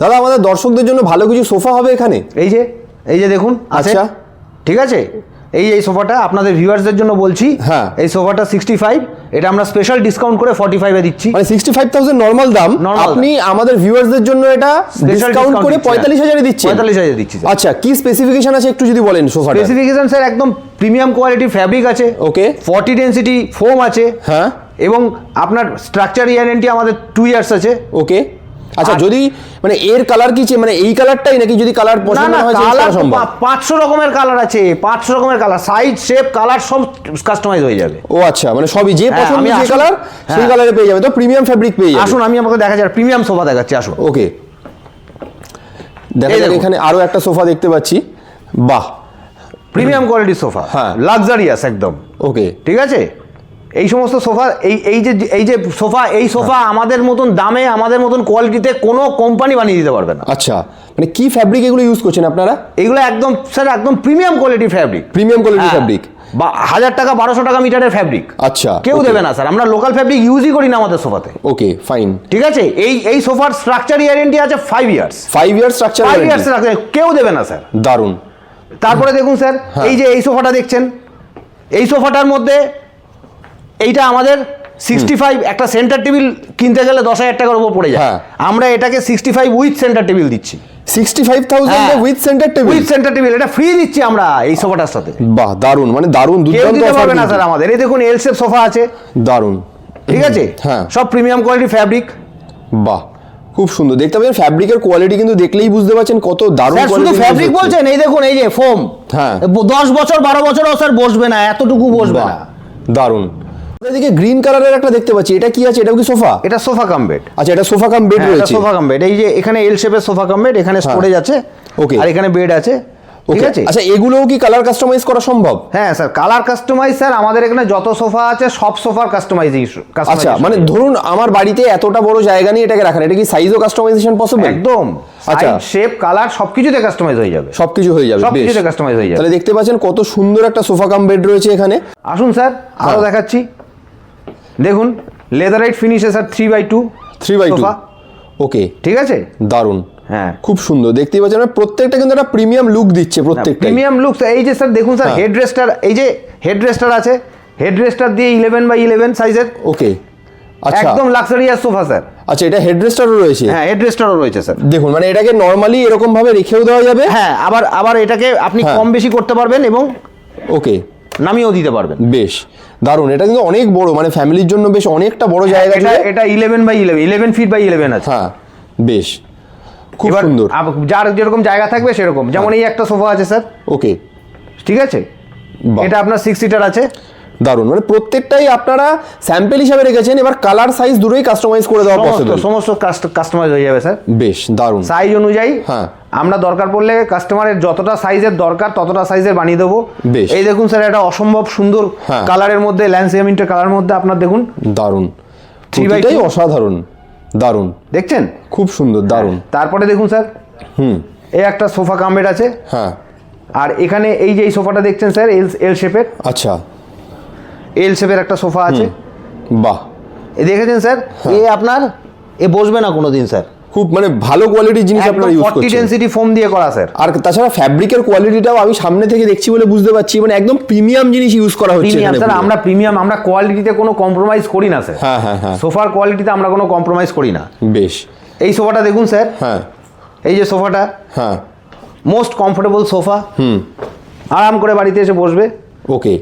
দাদা আমাদের দর্শকদের জন্য ভালো কিছু সোফা হবে এখানে? এই যে এই যে দেখুন আছে। আচ্ছা। ঠিক আছে? এই এই সোফাটা আপনাদের ভিউয়ার্সদের জন্য বলছি। হ্যাঁ। এই সোফাটা সিক্সটি ফাইভ এটা আমরা স্পেশাল ডিসকাউন্ট করে ফর্টি ফাইভে দিচ্ছি। মানে সিক্সটি ফাইভ থাউজেন্ড নর্মাল দাম। আপনি আমাদের ভিউয়ার্সদের জন্য এটা ডিসকাউন্ট করে দিচ্ছি, পঁয়তাল্লিশ হ্যাঁ। হাজারে দিচ্ছে 45,000 দিচ্ছি, আচ্ছা কি স্পেসিফিকেশন আছে একটু যদি বলেন সোফা স্পেসিফিকেশন স্যার একদম প্রিমিয়াম কোয়ালিটি ফ্যাব্রিক আছে। ওকে। ফর্টি ডেন্সিটি ফোম আছে। হ্যাঁ। এবং আপনার স্ট্রাকচার ইয়ারেন্টি আমাদের টু ইয়ার্স আছে। ওকে। আচ্ছা যদি মানে এর কালার কি মানে এই কালারটাই নাকি যদি কালার পছন্দ না হয় কালার পাঁচশো রকমের কালার আছে পাঁচশো রকমের কালার সাইজ শেপ কালার সব কাস্টমাইজ হয়ে যাবে। ও আচ্ছা মানে সবই যে হ্যাঁ, পছন্দ আমি যে কালার সেই হ্যাঁ। কালারে পেয়ে যাবে। তো প্রিমিয়াম ফ্যাব্রিক পেয়ে যাবে। আসুন আমি আমাকে দেখা যায় প্রিমিয়াম সোফা দেখাচ্ছি আসুন। ওকে। দেখা যাক এখানে আরও একটা সোফা দেখতে পাচ্ছি। বাহ। প্রিমিয়াম কোয়ালিটির সোফা হ্যাঁ। লাক্সারিয়াস একদম। ওকে। ঠিক আছে? এই সমস্ত সোফা এই এই যে এই যে সোফা এই সোফা আমাদের মতন দামে আমাদের মতন কোয়ালিটিতে কোনো কোম্পানি বানিয়ে দিতে পারবে না। আচ্ছা মানে কি ফ্যাব্রিক এগুলো ইউজ করছেন আপনারা? এগুলো একদম স্যার একদম প্রিমিয়াম কোয়ালিটির ফ্যাব্রিক প্রিমিয়াম কোয়ালিটি ফ্যাব্রিক বা হাজার টাকা বারোশো টাকা মিটারের ফ্যাব্রিক আচ্ছা কেউ দেবে না স্যার আমরা লোকাল ফ্যাব্রিক ইউজই করি না আমাদের সোফাতে। ওকে ফাইন ঠিক আছে? এই এই সোফার স্ট্রাকচার ইয়ারেন্টি আছে five years five years structure five years structure কেউ দেবে না স্যার দারুণ তারপরে দেখুন স্যার হ্যাঁ। এই যে এই সোফাটা দেখছেন এই সোফাটার মধ্যে এইটা আমাদের সিক্সটি ফাইভ একটা সেন্টার টেবিল কিনতে গেলে দশ হাজার টাকার উপর পড়ে যায়। হ্যাঁ। আমরা এটাকে sixty five with centre table দিচ্ছি। Sixty five thousand with centre table with centre table এটা ফ্রি দিচ্ছি আমরা এই সোফাটার সাথে। বাহ দারুণ মানে দারুণ দুর্দান্ত দিতে পারবে না স্যার আমাদের। এই দেখুন এল শেপ সোফা আছে। দারুণ ঠিক আছে? হ্যাঁ। সব প্রিমিয়াম কোয়ালিটি ফ্যাব্রিক বাহ খুব সুন্দর। দেখতে পাচ্ছেন ফ্যাব্রিকের কোয়ালিটি কিন্তু দেখলেই বুঝতে পারছেন কত দারুণ স্যার শুধু ফ্যাব্রিক বলছেন? এই দেখুন এই যে ফোম হ্যাঁ। দশ বছর বারো বছরও স্যার বসবে না এতটুকু বসবে না। দারুণ এদিকে গ্রিন কালারের একটা দেখতে পাচ্ছি। এটা কি আছে? এটাও কি সোফা? এটা সোফা কাম বেড। আচ্ছা এটা সোফা কাম বেড রয়েছে। Sofa cum bed. এই যে এখানে এল শেপের সোফা কাম বেড এখানে স্টোরেজ আছে। Okay. আর এখানে বেড আছে। ঠিক ওকে আছে? আচ্ছা এগুলোও কি কালার কাস্টমাইজ করা সম্ভব? হ্যাঁ স্যার কালার কাস্টমাইজ স্যার আমাদের এখানে যত সোফা আছে সব সোফার কাস্টমাইজেশন আচ্ছা মানে ধরুন আমার বাড়িতে এতটা বড় জায়গা নিয়ে এটাকে রাখার এটা কি সাইজও কাস্টমাইজেশন পসিবল একদম। আচ্ছা। শেপ কালার সবকিছুতে কাস্টমাইজ হয়ে যাবে। সবকিছু হয়ে যাবে সবকিছুতে কাস্টমাইজ হয়ে যাবে। তাহলে দেখতে পাচ্ছেন কত সুন্দর একটা সোফা কাম বেড রয়েছে এখানে। আসুন স্যার আরও হ্যাঁ। দেখাচ্ছি। দেখুন leatherite ফিনিশে sir three by two three by two okay ঠিক আছে? দারুণ হ্যাঁ। খুব সুন্দর। দেখতেই পাচ্ছেন প্রত্যেকটা কিন্তু একটা প্রিমিয়াম লুক দিচ্ছে প্রত্যেকটা প্রিমিয়াম লুক এই যে স্যার দেখুন স্যার। হেড রেস্টার এই যে হেড রেস্টার আছে হেড রেস্টার দিয়ে ইলেভেন বাই ইলেভেন সাইজের ওকে আচ্ছা। একদম লাক্সারিয়াস সোফা স্যার আচ্ছা এটা হেডরেস্টারও রয়েছে? হ্যাঁ হেড রেস্টারও রয়েছে স্যার দেখুন মানে এটাকে নর্মালি এরকম ভাবে রেখেও দেওয়া যাবে? হ্যাঁ আবার আবার এটাকে আপনি হ্যাঁ। কম বেশি করতে পারবেন এবং ওকে নামিয়েও দিতে পারবেন। বেশ দারুণ এটা কিন্তু অনেক বড় মানে ফ্যামিলির জন্য বেশ অনেকটা বড় জায়গা এটা এটা eleven by eleven eleven feet by eleven আছে। হ্যাঁ বেশ। খুব সুন্দর। যার যেরকম জায়গা থাকবে সেরকম। যেমন এই একটা সোফা আছে স্যার। ওকে। ঠিক আছে? এটা আপনার সিক্স সিটার আছে। দারুণ মানে প্রত্যেকটাই আপনারা স্যাম্পল হিসাবে রেখেছেন এবার কালার সাইজ দুটোই কাস্টমাইজ করে দেওয়া সমস্ত পসিবল সমস্ত কাস্টমাইজ হয়ে যাবে স্যার বেশ দারুণ সাইজ অনুযায়ী হ্যাঁ। আমরা দরকার পড়লে কাস্টমারের যতটা সাইজের দরকার ততটা সাইজের বানিয়ে দেবো। বেশ। এই দেখুন স্যার এটা অসম্ভব সুন্দর হ্যাঁ। কালারের মধ্যে ল্যান্সিয়ামিন্টের কালার মধ্যে আপনার দেখুন। দারুণ Three by অসাধারণ। দারুণ দেখছেন? খুব সুন্দর দারুণ তারপরে দেখুন স্যার হুম। এই একটা সোফা কামবেড আছে। হ্যাঁ। আর এখানে এই যে এই সোফাটা দেখছেন স্যার এল এল শেপের আচ্ছা। এল শেপের একটা সোফা আছে। বাহ। এ দেখেছেন স্যার? হ্যাঁ। এ আপনার এ বসবে না কোনোদিন স্যার। খুব মানে ভালো কোয়ালিটির জিনিস আপনারা ইউজ করছেন। ডেন্সিটি ফোম দিয়ে করা স্যার। আর তাছাড়া ফ্যাব্রিকের কোয়ালিটিটাও আমি সামনে থেকে দেখছি বলে বুঝতে পারছি মানে একদম প্রিমিয়াম জিনিস ইউজ করা হচ্ছে এখানে স্যার আমরা প্রিমিয়াম আমরা কোয়ালিটিতে কোনো কম্প্রোমাইজ করি না স্যার। হ্যাঁ হ্যাঁ হ্যাঁ। সোফার কোয়ালিটিতে আমরা কোনো কম্প্রোমাইজ করি না। বেশ। এই সোফাটা দেখুন স্যার। হ্যাঁ। এই যে সোফাটা। হ্যাঁ। মোস্ট কমফোর্টেবল সোফা হুম। আরাম করে বাড়িতে এসে বসবে। ওকে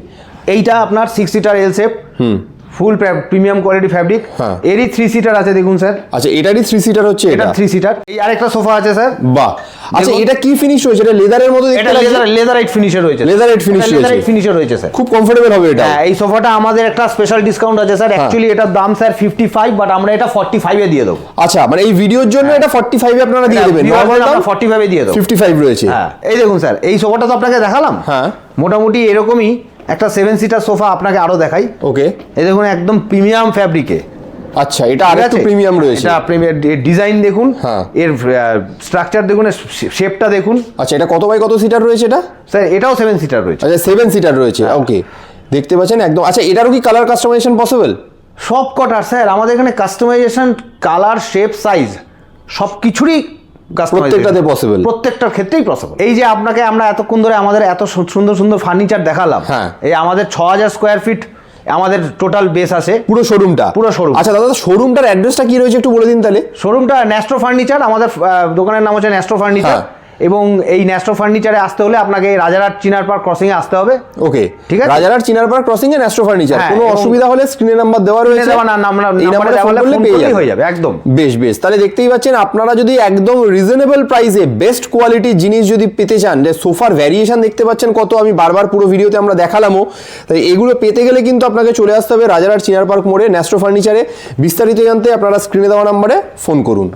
এইটা আপনার সিক্স সিটার এল শেপ হুম। ফুল প্রিমিয়াম কোয়ালিটি ফ্যাব্রিক হ্যাঁ। এরই থ্রি সিটার আছে দেখুন স্যার আচ্ছা এটারই থ্রি সিটার হচ্ছে এটা এটা? থ্রি সিটার এই আরেকটা সোফা আছে স্যার বাহ। আচ্ছা এটা কি ফিনিশ হয়েছে এটা লেদারের মতো এটা দেখতে লাগছে? লেদার লেদারাইট ফিনিশার রয়েছে Leatherite finish রয়েছে। লেদারাইট ফিনিশার রয়েছে স্যার খুব কমফোর্টেবল হবে এটা। হ্যাঁ এই সোফাটা আমাদের একটা স্পেশাল ডিসকাউন্ট আছে হ্যাঁ। স্যার অ্যাকচুয়ালি এটার দাম স্যার ফিফটি ফাইভ বাট আমরা এটা ফর্টি ফাইভে দিয়ে দেবো। আচ্ছা মানে এই ভিডিওর জন্য এটা 45 এ আপনারা দিয়ে দেবেন। নরমাল দাম আমরা ফর্টি ফাইভে দিয়ে দেবো। 55 রয়েছে। হ্যাঁ এই দেখুন স্যার এই সোফাটা তো আপনাকে দেখালাম। হ্যাঁ। মোটামুটি এরকমই একটা সেভেন সিটার সোফা আপনাকে আরও দেখাই। ওকে এই দেখুন একদম প্রিমিয়াম ফ্যাব্রিকে আচ্ছা এটা আরেকটু প্রিমিয়াম রয়েছে। এটা প্রিমিয়ার ডিজাইন দেখুন। হ্যাঁ। এর স্ট্রাকচার দেখুন শেপটা দেখুন। আচ্ছা এটা কত বাই কত সিটার রয়েছে এটা? স্যার এটাও সেভেন সিটার রয়েছে। আচ্ছা সেভেন সিটার রয়েছে ওকে দেখতে পাচ্ছেন একদম আচ্ছা এটারও কি কালার কাস্টমাইজেশন পসিবল সব কটার স্যার আমাদের এখানে কাস্টমাইজেশন কালার শেপ সাইজ সব কিছুরই প্রত্যেকটাতে পসিবল প্রত্যেকটার ক্ষেত্রেই পসিবল এই যে আপনাকে আমরা এতক্ষণ ধরে আমাদের এত সুন্দর সুন্দর ফার্নিচার দেখালাম হ্যাঁ। এই আমাদের ছ হাজার স্কোয়ার ফিট আমাদের টোটাল বেস আছে। পুরো শোরুমটা পুরো শোরুম আচ্ছা দাদা শোরুমটার অ্যাড্রেসটা কি রয়েছে একটু বলে দিন তাহলে? শোরুমটা ন্যাস্ট্রো ফার্নিচার আমাদের দোকানের নাম হচ্ছে ন্যাস্ট্রো ফার্নিচার। এবং এই ন্যাস্ট্রো ফার্নিচারে আসতে হলে আপনাকে রাজারহাট চিনার পার্ক ক্রসিং এ আসতে হবে। ওকে ঠিক আছে। রাজারহাট চিনারপাড়া ক্রসিং এ ন্যাস্ট্রো ফার্নিচার হ্যাঁ, কোনো অসুবিধা হলে স্ক্রিনে নাম্বার দেওয়া রয়েছে। না- নাম্বার- এই নাম্বারে ফোন করলে পেয়ে হয়ে যাবে, একদম। বেশ বেশ তাহলে দেখতেই পাচ্ছেন আপনারা যদি একদম রিজনেবল প্রাইসে বেস্ট কোয়ালিটি জিনিস যদি পেতে চান যে সোফার ভ্যারিয়েশন দেখতে পাচ্ছেন কত আমি বারবার পুরো ভিডিওতে আমরা দেখালামও তাই এগুলো পেতে গেলে কিন্তু আপনাকে চলে আসতে হবে রাজারহাট চিনার পার্ক মোড়ে ন্যাস্ট্রো ফার্নিচারে। বিস্তারিত জানতে আপনারা স্ক্রিনে দেওয়া নাম্বারে ফোন করুন।